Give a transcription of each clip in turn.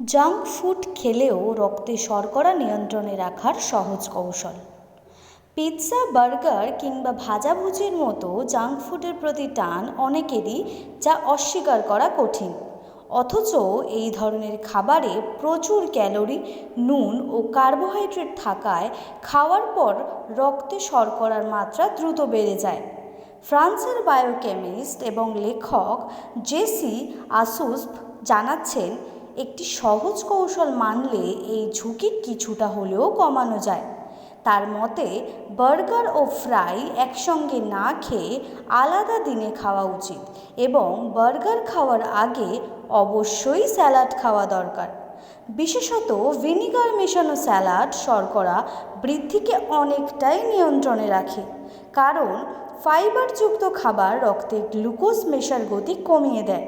Junk food খেলেও রক্তে শর্করা নিয়ন্ত্রণে রাখার সহজ কৌশল। পিৎজা, বার্গার কিংবা ভাজাভুজির মতো জাঙ্ক ফুডের প্রতি টান অনেকেরই যা অস্বীকার করা কঠিন। অথচ এই ধরনের খাবারে প্রচুর ক্যালোরি, নুন ও কার্বোহাইড্রেট থাকায় খাওয়ার পর রক্তে শর্করার মাত্রা দ্রুত বেড়ে যায়। ফ্রান্সের বায়োকেমিস্ট এবং লেখক জেসি আসুসপ জানাচ্ছেন একটি সহজ কৌশল মানলে এই ঝুঁকি কিছুটা হলেও কমানো যায়। তার মতে, বার্গার ও ফ্রাই একসঙ্গে না খেয়ে আলাদা দিনে খাওয়া উচিত এবং বার্গার খাওয়ার আগে অবশ্যই স্যালাড খাওয়া দরকার। বিশেষত ভিনিগার মেশানো স্যালাড শর্করা বৃদ্ধিকে অনেকটাই নিয়ন্ত্রণে রাখে, কারণ ফাইবারযুক্ত খাবার রক্তে গ্লুকোজ মেশার গতি কমিয়ে দেয়।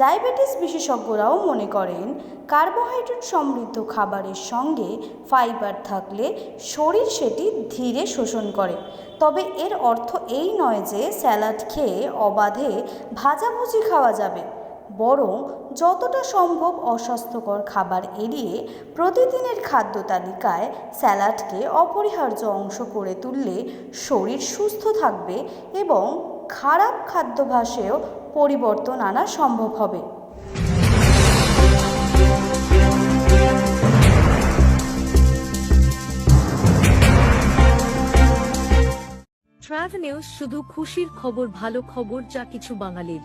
ডায়াবেটিস বিশেষজ্ঞরাও মনে করেন কার্বোহাইড্রেট সমৃদ্ধ খাবারের সঙ্গে ফাইবার থাকলে শরীর সেটি ধীরে শোষণ করে। তবে এর অর্থ এই নয় যে স্যালাড খেয়ে অবাধে ভাজাভুজি খাওয়া যাবে। বরং যতটা সম্ভব অস্বাস্থ্যকর খাবার এড়িয়ে প্রতিদিনের খাদ্য তালিকায় স্যালাডকে অপরিহার্য অংশ করে তুললে শরীর সুস্থ থাকবে এবং খারাপ খাদ্যাভ্যাসেও পরিবর্তন আনা সম্ভব হবে। ট্রাভেল নিউজ শুধু খুশির খবর ভালো খবর যা কিছু বাঙালির।